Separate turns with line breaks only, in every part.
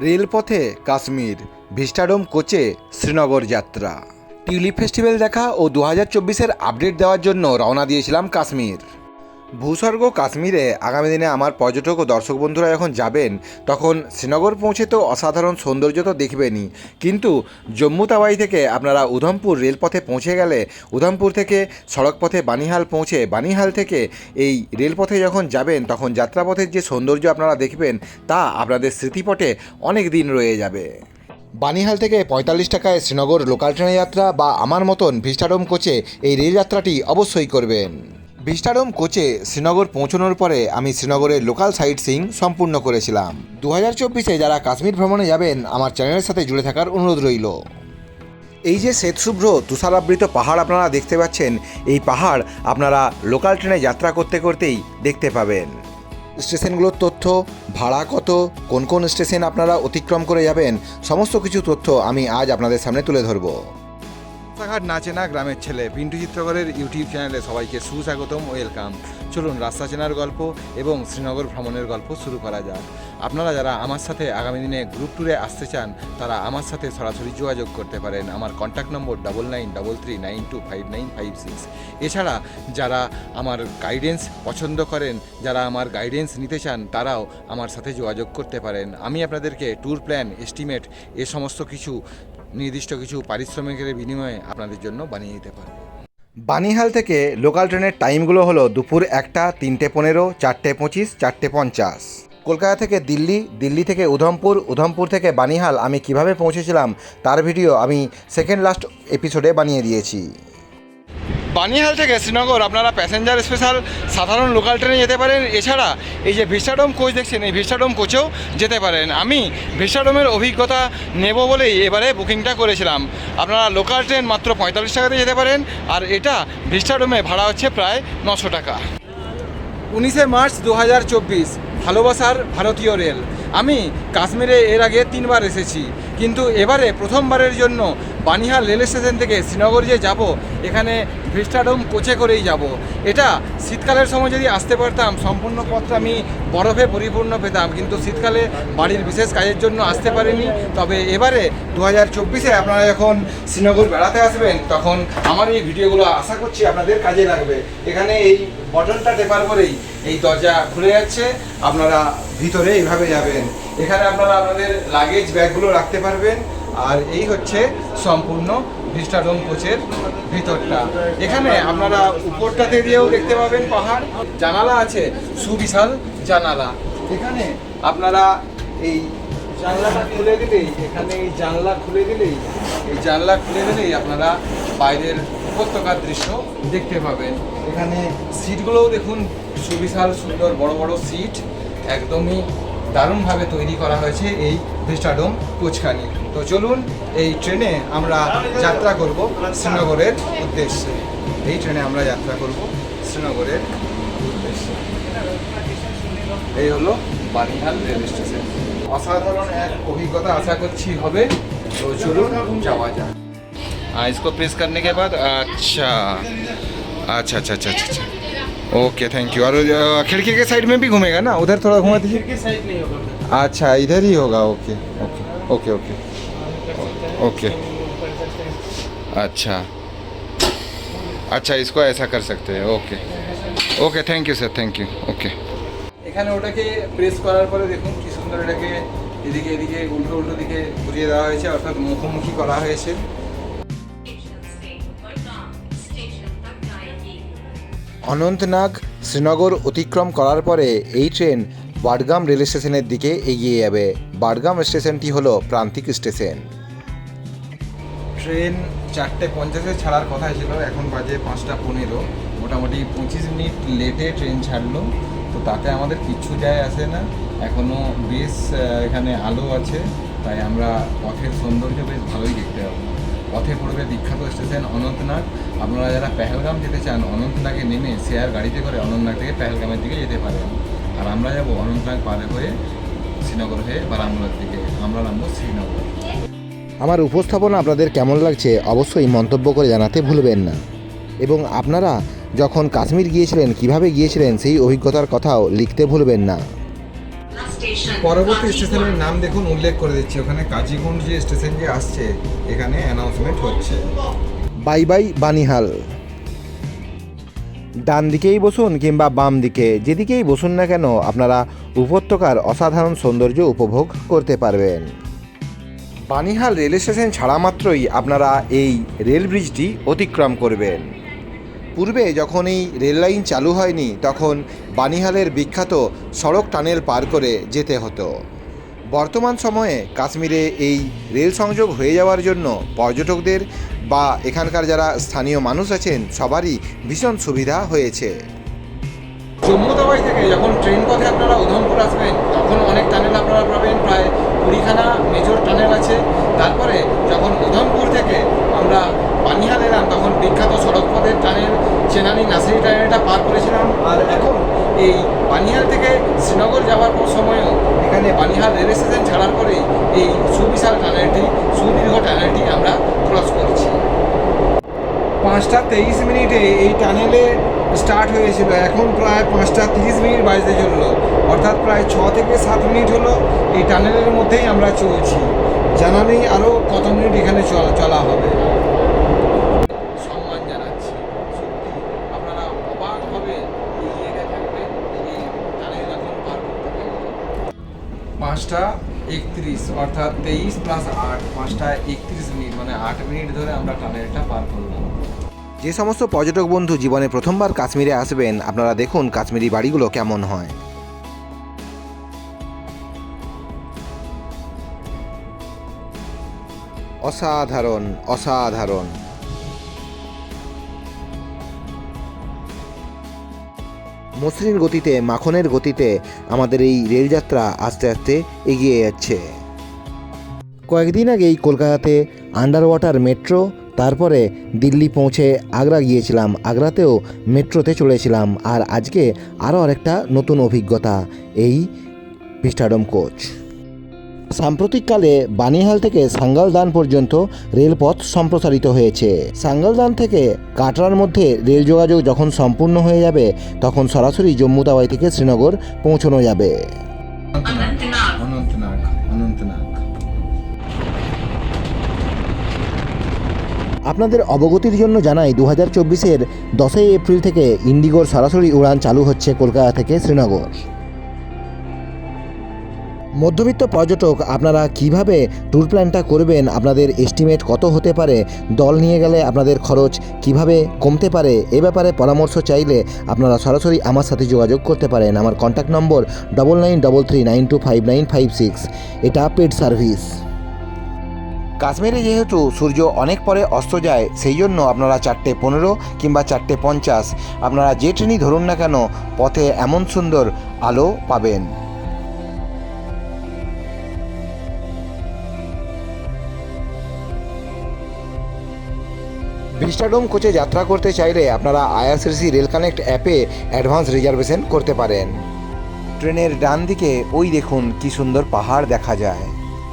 রেলপথে কাশ্মীর, ভিস্টাডোম কোচে শ্রীনগর যাত্রা। টিউলিপ ফেস্টিভ্যাল দেখা ও দু হাজার চব্বিশের আপডেট দেওয়ার জন্য রওনা দিয়েছিলাম কাশ্মীর। ভূস্বর্গ কাশ্মীরে আগামী দিনে আমার পর্যটক ও দর্শক বন্ধুরা যখন যাবেন, তখন শ্রীনগর পৌঁছে তো অসাধারণ সৌন্দর্য তো দেখবেনই। কিন্তু জম্মু তাওয়াই থেকে আপনারা উধমপুর রেলপথে পৌঁছে গেলে, উধমপুর থেকে সড়কপথে বানিহাল পৌঁছে, বানিহাল থেকে এই রেলপথে যখন যাবেন, তখন যাত্রাপথের যে সৌন্দর্য আপনারা দেখবেন, তা আপনাদের স্মৃতিপটে অনেক দিন রয়ে যাবে। বানিহাল থেকে পঁয়তাল্লিশ টাকায় শ্রীনগর লোকাল ট্রেনে যাত্রা বা আমার মতন ভিস্টাডোম কোচে এই রেল যাত্রাটি অবশ্যই করবেন। ভিস্টাডোম কোচে শ্রীনগর পৌঁছানোর পরে আমি শ্রীনগরের লোকাল সাইট সিং সম্পূর্ণ করেছিলাম। দু হাজার চব্বিশে যারা কাশ্মীর ভ্রমণে যাবেন, আমার চ্যানেলের সাথে জুড়ে থাকার অনুরোধ রইল। এই যে শ্বেতশুভ্র তুষারাবৃত পাহাড় আপনারা দেখতে পাচ্ছেন, এই পাহাড় আপনারা লোকাল ট্রেনে যাত্রা করতে করতেই দেখতে পাবেন। স্টেশনগুলোর তথ্য, ভাড়া কত, কোন কোন স্টেশন আপনারা অতিক্রম করে যাবেন, সমস্ত কিছু তথ্য আমি আজ আপনাদের সামনে তুলে ধরবো। রাস্তাঘাট না গ্রামের ছেলে। পিন্টু চিত্রকরের ইউটিউব চ্যানেলে সবাইকে সুস্বাগতম, ওয়েলকাম। চলুন রাস্তা চেনার গল্প এবং শ্রীনগর ভ্রমণের গল্প শুরু করা যাক। আপনারা যারা আমার সাথে আগামী দিনে গ্রুপ ট্যুরে আসতে চান, তারা আমার সাথে সরাসরি যোগাযোগ করতে পারেন। আমার contact number double nine double three nine two five nine five six এছাড়া যারা আমার গাইডেন্স পছন্দ করেন, যারা আমার গাইডেন্স নিতে চান, তারাও আমার সাথে যোগাযোগ করতে পারেন। আমি আপনাদেরকে ট্যুর প্ল্যান এস্টিমেট এ সমস্ত কিছু নির্দিষ্ট কিছু পারিশ্রমিকের বিনিময়ে আপনাদের জন্য বানিয়ে দিতে পারব। বানিহাল থেকে লোকাল ট্রেনের টাইমগুলো হলো দুপুর একটা, তিনটে পনেরো, চারটে পঁচিশ, চারটে পঞ্চাশ। কলকাতা থেকে দিল্লি দিল্লি থেকে উধমপুর উধমপুর থেকে বানিহাল আমি কীভাবে পৌঁছেছিলাম তার ভিডিও আমি সেকেন্ড লাস্ট এপিসোডে বানিয়ে দিয়েছি। বানিহাল থেকে শ্রীনগর, আপনারা প্যাসেঞ্জার স্পেশাল সাধারণ লোকাল ট্রেনে যেতে পারেন। এছাড়া এই যে ভিস্টাডোম কোচ দেখছেন, এই ভিস্টাডোম কোচেও যেতে পারেন। আমি ভিস্টাডোমের অভিজ্ঞতা নেব বলেই এবারে বুকিংটা করেছিলাম। আপনারা লোকাল ট্রেন মাত্র পঁয়তাল্লিশ টাকাতে যেতে পারেন, আর এটা ভিস্টাডোমে ভাড়া হচ্ছে প্রায় নশো টাকা। উনিশে মার্চ দু হাজার চব্বিশ, ভালোবাসার ভারতীয় রেল। আমি কাশ্মীরে এর আগে তিনবার এসেছি। কিন্তু এবারে প্রথমবারের জন্য বানিহাল রেল স্টেশন থেকে শ্রীনগর যে যাব, এখানে ভিস্টাডোম কোচে করেই যাব। এটা শীতকালের সময় যদি আসতে পারতাম, সম্পূর্ণ পথটা আমি বরফে পরিপূর্ণ পেতাম। কিন্তু শীতকালে বাড়ির বিশেষ কাজের জন্য আসতে পারিনি। তবে এবারে দু হাজার চব্বিশে আপনারা যখন শ্রীনগর বেড়াতে আসবেন, তখন আমার এই ভিডিওগুলো আশা করছি আপনাদের কাজে লাগবে। এখানে এই বটনটা টেপার পরেই এই দরজা খুলে যাচ্ছে। আপনারা ভিতরে এইভাবে যাবেন। এখানে আপনারা আপনাদের লাগেজ ব্যাগগুলো রাখতে পারবেন। আর এই হচ্ছে সম্পূর্ণ ভিস্টাডোম কোচের ভিতরটা। এখানে আপনারা উপরটাতে দিয়েও দেখতে পাবেন পাহাড়। জানালা আছে, সুবিশাল জানালা। এখানে আপনারা এই জানলাটা খুলে দিলেই, এখানে এই জানলা খুলে দিলেই, এই জানলা খুলে দিলেই আপনারা বাইরের উপত্যকার দৃশ্য দেখতে পাবেন। এখানে সিটগুলোও দেখুন, সুবিশাল সুন্দর বড় বড় সিট একদমই দারুণভাবে তৈরি করা হয়েছে এই ভিস্টাডোম কোচখানি তো চলুন এই ট্রেনে আমরা যাত্রা করব শ্রীনগরের উদ্দেশ্যে এই ট্রেনে আমরা যাত্রা করব শ্রীনগরের উদ্দেশ্যে এই হলো বানিহাল রেল স্টেশন অসাধারণ এক অভিজ্ঞতা আশা করছি হবে তো চলুন যাওয়া যাক हाँ इसको प्रेस करने के बाद अच्छा अच्छा अच्छा अच्छा अच्छा अच्छा ओके थैंक यू और अ, खिड़की के साइड में भी घूमेगा ना उधर थोड़ा घुमा दीजिए
साइड नहीं होगा
अच्छा इधर ही होगा okay okay okay okay okay अच्छा अच्छा इसको ऐसा कर सकते हैं okay okay thank you sir thank you okay এখানে ওটাকে প্রেস করার পরে দেখুন কি সুন্দর এটাকে এদিকে এদিকে উল্টো উল্টো দিকে ঘুরিয়ে দেওয়া হয়েছে অর্থাৎ মুখোমুখি করা হয়েছে অনন্তনাগ শ্রীনগর অতিক্রম করার পরে এই ট্রেন বাডগাম রেল স্টেশনের দিকে এগিয়ে যাবে। বাডগাম স্টেশনটি হলো প্রান্তিক স্টেশন। ট্রেন চারটে পঞ্চাশে ছাড়ার কথা ছিল, এখন বাজে পাঁচটা পনেরো। মোটামুটি পঁচিশ মিনিট লেটে ট্রেন ছাড়লো, তো তাতে আমাদের কিচ্ছু যায় আসে না। এখনও বেশ এখানে আলো আছে, তাই আমরা পথের সৌন্দর্য বেশ ভালোই দেখতে পাবো। পথে পড়বে বিখ্যাত স্টেশন অনন্তনাগ। আপনারা যারা পেহেলগাম যেতে চান, অনন্তনাগে নেমে শেয়ার গাড়িতে করে অনন্তনাগ থেকে পেহেলগামের দিকে যেতে পারেন। আর আমরা যাব অনন্তনাগ পারে হয়ে শ্রীনগর হয়ে বারামুলার দিকে। আমরা নামবো শ্রীনগর। আমার উপস্থাপনা আপনাদের কেমন লাগছে অবশ্যই মন্তব্য করে জানাতে ভুলবেন না। এবং আপনারা যখন কাশ্মীর গিয়েছিলেন, কীভাবে গিয়েছিলেন সেই অভিজ্ঞতার কথাও লিখতে ভুলবেন না।
পরবর্তী স্টেশনের নাম দেখুন উল্লেখ করে দিচ্ছি। ওখানে কাজীগঞ্জ যে স্টেশন যে আসছে এখানে অ্যানাউন্সমেন্ট হচ্ছে। Bye bye Banihal. ডান দিকেই বসুন কিংবা বাম দিকে যেদিকেই বসুন না কেন আপনারা উপত্যকার অসাধারণ সৌন্দর্য উপভোগ করতে পারবেন। বানিহাল রেল স্টেশন ছাড়া মাত্রই আপনারা এই রেল ব্রিজটি অতিক্রম করবেন। পূর্বে যখন এই রেল লাইন চালু হয়নি, তখন বানিহালের বিখ্যাত সড়ক টানেল পার করে যেতে হতো। বর্তমান সময়ে কাশ্মীরে এই রেল সংযোগ হয়ে যাওয়ার জন্য পর্যটকদের বা এখানকার যারা স্থানীয় মানুষ আছেন, সবারই ভীষণ সুবিধা হয়েছে। জম্মু তাওয়াই থেকে যখন ট্রেন পথে আপনারা উধমপুর আসবেন, তখন অনেক টানেল আপনারা পাবেন, প্রায় কুড়িখানা মেজর টানেল আছে। তারপরে যখন উধমপুর থেকে আমরা বানিহাল এলাম তখন বিখ্যাত সড়ক পথের টানেল চেনানি নাসিরি টানেলটা পার করেছিলাম আর এখন এই বানিহাল থেকে শ্রীনগর যাওয়ার সময়ও এখানে বানিহাল রেল স্টেশন ছাড়ার পরে এই সুবিশাল টানেলটি, সুদীর্ঘ টানেলটি আমরা ক্রস করছি। পাঁচটা তেইশ মিনিটে এই টানেলে স্টার্ট হয়েছিল। এখন প্রায় পাঁচটা তিরিশ মিনিট বাজতে চলল। অর্থাৎ প্রায় ছ থেকে সাত মিনিট হলো এই টানেলের মধ্যেই আমরা চলছি। জানা নেই আরও কত মিনিট এখানে চলা হবে সম্মান জানাচ্ছি সত্যি আপনারা অবাক হবে এই জায়গায় থাকবেন এই টানেল এখন পার করতে থাকবেন পাঁচটা একত্রিশ, অর্থাৎ তেইশ প্লাস আট, পাঁচটা একত্রিশ মিনিট মানে আট মিনিট ধরে আমরা টানেলটা পার করলাম। যে সমস্ত পর্যটক বন্ধু জীবনে প্রথমবার কাশ্মীরে আসবেন, আপনারা দেখুন কাশ্মীরি বাড়িগুলো কেমন হয়। অসাধারণ অসাধারণ। মসৃণ গতিতে, মাখনের গতিতে আমাদের এই রেলযাত্রা আস্তে আস্তে এগিয়ে যাচ্ছে। কয়েকদিন আগেই কলকাতাতে আন্ডার ওয়াটার মেট্রো তারপরে দিল্লি পৌঁছে আগ্রা গিয়েছিলাম। আগ্রাতেও মেট্রোতে চলেছিলাম। আর আজকে আরও আরেকটা নতুন অভিজ্ঞতা, এই ভিস্টাডম কোচ সাম্প্রতিককালে বানিহাল থেকে সাঙ্গালদান পর্যন্ত রেলপথ সম্প্রসারিত হয়েছে। সাঙ্গালদান থেকে কাটরার মধ্যে রেল যোগাযোগ যখন সম্পূর্ণ হয়ে যাবে তখন সরাসরি জম্মু তাওয়াই থেকে শ্রীনগর পৌঁছানো যাবে। আপনাদের অবগতির জন্য জানাই দু হাজার চব্বিশের দশই এপ্রিল থেকে ইন্ডিগোর সরাসরি উড়ান চালু হচ্ছে কলকাতা থেকে শ্রীনগর। মধ্যবিত্ত পর্যটক, আপনারা কীভাবে ট্যুর প্ল্যানটা করবেন? আপনাদের এস্টিমেট কত হতে পারে? দল নিয়ে গেলে আপনাদের খরচ কীভাবে কমতে পারে? এ ব্যাপারে পরামর্শ চাইলে আপনারা সরাসরি আমার সাথে যোগাযোগ করতে পারেন। আমার contact number double nine double three nine two five nine five six এটা পেড সার্ভিস কাশ্মীরে যেহেতু সূর্য অনেক পরে অস্ত যায়, সেই জন্য আপনারা চারটে পনেরো কিংবা চারটে পঞ্চাশ, আপনারা যে ট্রেনই ধরুন না কেন, পথে এমন সুন্দর আলো পাবেন। ভিস্টাডোম কোচে যাত্রা করতে চাইলে আপনারা আইআরসিসি রেল কানেক্ট অ্যাপে অ্যাডভান্স রিজার্ভেশন করতে পারেন। ট্রেনের ডান দিকে ওই দেখুন কি সুন্দর পাহাড় দেখা যায়।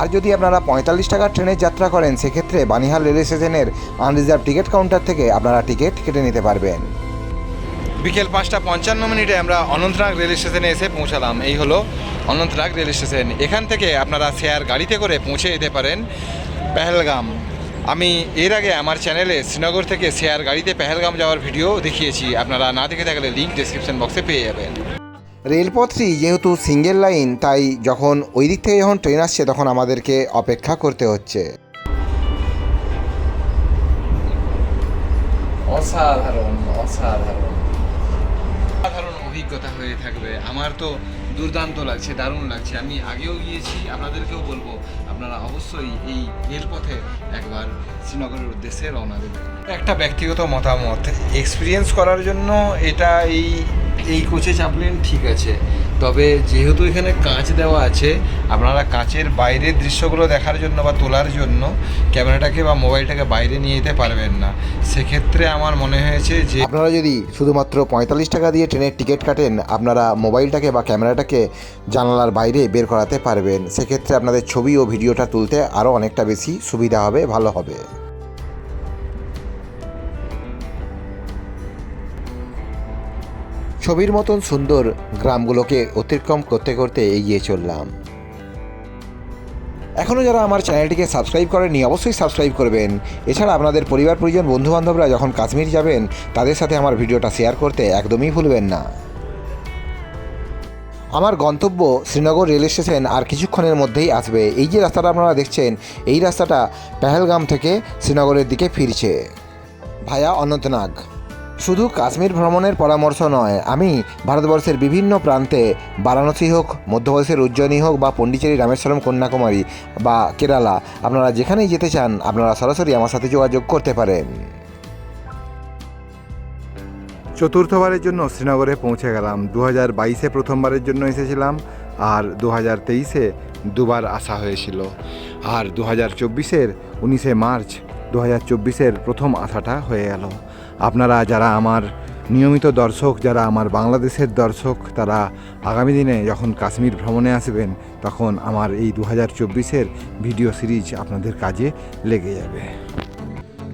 আর যদি আপনারা পঁয়তাল্লিশ টাকার ট্রেনের যাত্রা করেন, সেক্ষেত্রে বানিহাল রেল স্টেশনের আনরিজার্ভ টিকিট কাউন্টার থেকে আপনারা টিকিট কেটে নিতে পারবেন। বিকেল পাঁচটা পঞ্চান্ন মিনিটে আমরা অনন্তনাগ রেল স্টেশনে এসে পৌঁছালাম। এই হলো অনন্তনাগ রেল স্টেশন। এখান থেকে আপনারা শেয়ার গাড়িতে করে পৌঁছে যেতে পারেন। পেহেলগাম। আমি এর আগে আমার চ্যানেলে শ্রীনগর থেকে শেয়ার গাড়িতে পেহেলগাম যাওয়ার ভিডিও দেখিয়েছি। আপনারা না দেখে থাকলে লিঙ্ক ডিসক্রিপশন বক্সে পেয়ে যাবেন। রেলপথটি যেহেতু সিঙ্গেল লাইন তাই যখন ওই দিক থেকে যখন ট্রেন আসছে তখন আমাদেরকে অপেক্ষা করতে হচ্ছে। অসাধারণ অসাধারণ। অসাধারণ অভিজ্ঞতা হয়ে থাকবে। আমার তো দুর্দান্ত লাগছে দারুণ লাগছে। আমি আগেও গিয়েছি আপনাদেরকেও বলব। আপনারা অবশ্যই এই রেলপথে একবার শ্রীনগরের উদ্দেশ্যে রওনা দেবেন। একটা ব্যক্তিগত মতামত এক্সপিরিয়েন্স করার জন্য এটা এই এই কোচে চাপলেন ঠিক আছে। তবে যেহেতু এখানে কাঁচ দেওয়া আছে, আপনারা কাঁচের বাইরের দৃশ্যগুলো দেখার জন্য বা তোলার জন্য ক্যামেরাটাকে বা মোবাইলটাকে বাইরে নিয়ে যেতে পারবেন না। সেক্ষেত্রে আমার মনে হয়েছে যে আপনারা যদি শুধুমাত্র পঁয়তাল্লিশ টাকা দিয়ে ট্রেনের টিকিট কাটেন, আপনারা মোবাইলটাকে বা ক্যামেরাটাকে জানালার বাইরে বের করাতে পারবেন। সেক্ষেত্রে আপনাদের ছবি ও ভিডিওটা তুলতে আরও অনেকটা বেশি সুবিধা হবে, ভালো হবে। ছবির মতন সুন্দর গ্রামগুলোকে অতিক্রম করতে করতে এগিয়ে চললাম। এখনও যারা আমার চ্যানেলটিকে সাবস্ক্রাইব করেননি, অবশ্যই সাবস্ক্রাইব করবেন। এছাড়া আপনাদের পরিবার, পরিজন, বন্ধুবান্ধবরা যখন কাশ্মীর যাবেন, তাদের সাথে আমার ভিডিওটা শেয়ার করতে একদমই ভুলবেন না। আমার গন্তব্য শ্রীনগর রেল স্টেশন আর কিছুক্ষণের মধ্যেই আসবে। এই যে রাস্তাটা আপনারা দেখছেন, এই রাস্তাটা পেহেলগাম থেকে শ্রীনগরের দিকে ফিরছে। ভায়া অনন্তনাগ। শুধু কাশ্মীর ভ্রমণের পরামর্শ নয়, আমি ভারতবর্ষের বিভিন্ন প্রান্তে বারাণসী হোক মধ্যপ্রদেশের উজ্জয়িনী হোক বা পণ্ডিচেরি রামেশ্বরম কন্যাকুমারী বা কেরালা, আপনারা যেখানেই যেতে চান, আপনারা সরাসরি আমার সাথে যোগাযোগ করতে পারেন। চতুর্থবারের জন্য শ্রীনগরে পৌঁছে গেলাম। দু হাজার বাইশে প্রথমবারের জন্য এসেছিলাম আর দু হাজার তেইশে দুবার আসা হয়েছিল। আর দু হাজার চব্বিশের উনিশে মার্চ দু হাজার চব্বিশের প্রথম আসাটা হয়ে গেল। আপনারা যারা আমার নিয়মিত দর্শক, যারা আমার বাংলাদেশের দর্শক, তারা আগামী দিনে যখন কাশ্মীর ভ্রমণে আসবেন, তখন আমার এই দু হাজার চব্বিশের ভিডিও সিরিজ আপনাদের কাজে লেগে যাবে।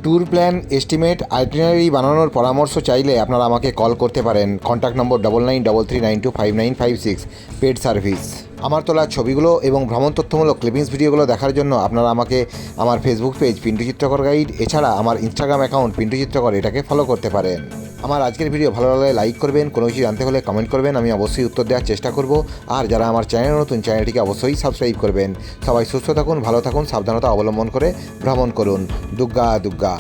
ট্যুর প্ল্যান, এস্টিমেট, আইটিনারি বানানোর পরামর্শ চাইলে আপনারা আমাকে কল করতে পারেন। Contact number double nine double three nine two five nine five six paid service আমার তোলা ছবিগুলো এবং ভ্রমণ তথ্যমূলক ক্লিপিংস ভিডিওগুলো দেখার জন্য আপনারা আমাকে আমার ফেসবুক পেজ পিন্টু চিত্রকর গাইড এছাড়া আমার ইনস্টাগ্রাম অ্যাকাউন্ট পিন্টু চিত্রকর এটাকে ফলো করতে পারেন। আমার আজকের ভিডিও ভালো লাগলে লাইক করবেন, কোনো কিছু জানতে হলে কমেন্ট করবেন, আমি অবশ্যই উত্তর দেওয়ার চেষ্টা করব। আর যারা আমার চ্যানেল নতুন চ্যানেলটিকে অবশ্যই সাবস্ক্রাইব করবেন। সবাই সুস্থ থাকুন, ভালো থাকুন, সাবধানতা অবলম্বন করে ভ্রমণ করুন। দুর্গা দুর্গা